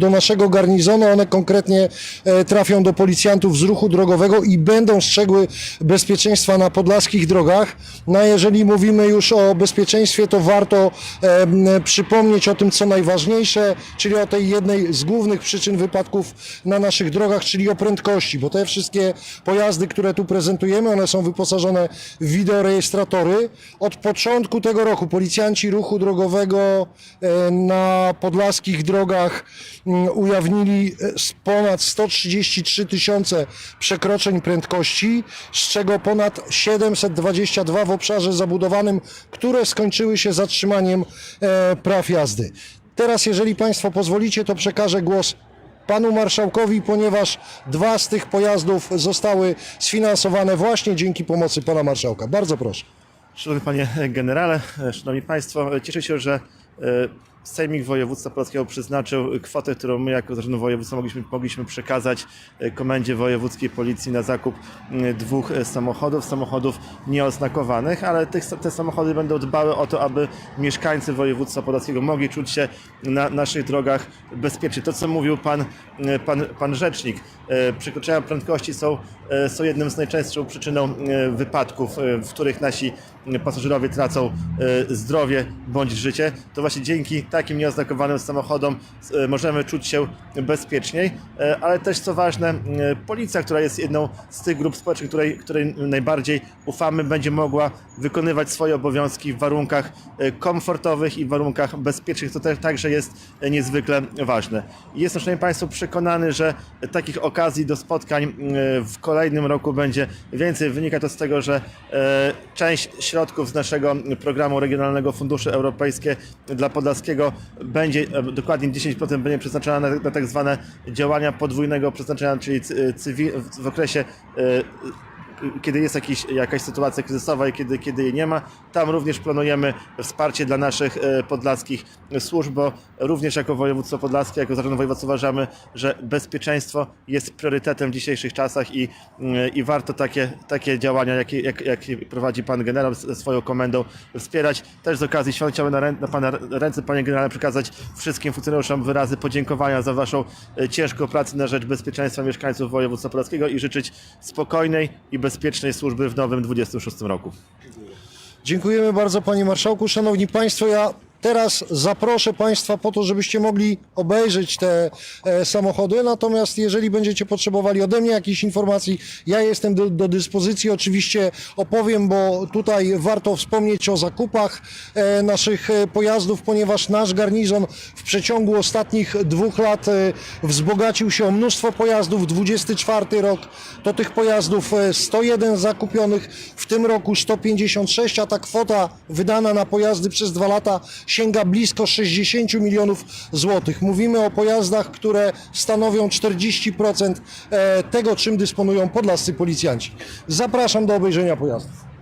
do naszego garnizonu. One konkretnie e, trafią do policjantów z ruchu drogowego i będą strzegły bezpieczeństwa na podlaskich drogach. No a jeżeli mówimy już o bezpieczeństwie, to warto e, przypomnieć o tym, co najważniejsze, czyli o tej jednej z głównych przyczyn wypadków na naszych drogach, czyli o prędkości, bo te wszystkie pojazdy, które tu prezentujemy, one są wyposażone w wideorejestratory. Od początku tego roku policjanci ruchu drogowego e, na podlaskich drogach ujawnili e, ponad 133 tysiące przekroczeń prędkości, z czego ponad 722 w obszarze zabudowanym, które skończyły się zatrzymaniem e, praw jazdy. Teraz, jeżeli Państwo pozwolicie, to przekażę głos panu marszałkowi, ponieważ dwa z tych pojazdów zostały sfinansowane właśnie dzięki pomocy pana marszałka. Bardzo proszę. Szanowny Panie Generale, Szanowni Państwo, cieszę się, że e, Sejmik Województwa Polskiego przyznaczył kwotę, którą my jako Zarząd Województwa mogliśmy, mogliśmy przekazać e, Komendzie Wojewódzkiej Policji na zakup dwóch e, samochodów, samochodów nieoznakowanych, ale tych, te samochody będą dbały o to, aby mieszkańcy województwa podlaskiego mogli czuć się na naszych drogach bezpiecznie. To, co mówił Pan, e, pan, pan Rzecznik, przekroczenia prędkości są, są jednym z najczęstszą przyczyną wypadków, w których nasi pasażerowie tracą zdrowie bądź życie, to właśnie dzięki takim nieoznakowanym samochodom e, możemy czuć się bezpieczniej, E, ale też co ważne, e, policja, która jest jedną z tych grup społecznych, której, której najbardziej ufamy, będzie mogła wykonywać swoje obowiązki w warunkach komfortowych i w warunkach bezpiecznych, to też także jest niezwykle ważne. Jestem, Szanowni Państwo, przekonany, że takich okazji do spotkań w kolejnym roku będzie więcej. Wynika to z tego, że część środków z naszego programu Regionalnego Funduszu Europejskie dla Podlaskiego będzie, e, dokładnie 10% będzie przeznaczona na, na tak zwane działania podwójnego przeznaczenia, czyli cy- cywi, w, w okresie e, kiedy jest jakiś, jakaś sytuacja kryzysowa i kiedy, kiedy jej nie ma. Tam również planujemy wsparcie dla naszych e, podlaskich służb, bo również jako województwo podlaskie, jako zarząd województwa uważamy, że bezpieczeństwo jest priorytetem w dzisiejszych czasach i, mm, i warto takie, takie działania, jakie, jak, jakie prowadzi pan generał ze swoją komendą wspierać. Też z okazji świąt chciałbym na, na pana ręce, panie generale, przekazać wszystkim funkcjonariuszom wyrazy podziękowania za waszą e, ciężką pracę na rzecz bezpieczeństwa mieszkańców województwa podlaskiego i życzyć spokojnej i bezpiecznej służby w nowym 26 roku. Dziękujemy bardzo panie marszałku. Szanowni państwo, ja teraz zaproszę państwa po to, żebyście mogli obejrzeć te e, samochody. Natomiast jeżeli będziecie potrzebowali ode mnie jakichś informacji, ja jestem do, do dyspozycji. Oczywiście opowiem, bo tutaj warto wspomnieć o zakupach e, naszych e, pojazdów, ponieważ nasz garnizon w przeciągu ostatnich dwóch lat e, wzbogacił się o mnóstwo pojazdów. 24 rok to tych pojazdów e, 101 zakupionych, w tym roku 156, a ta kwota wydana na pojazdy przez dwa lata sięga blisko 60 milionów złotych. Mówimy o pojazdach, które stanowią 40% e, tego, czym dysponują podlascy policjanci. Zapraszam do obejrzenia pojazdów.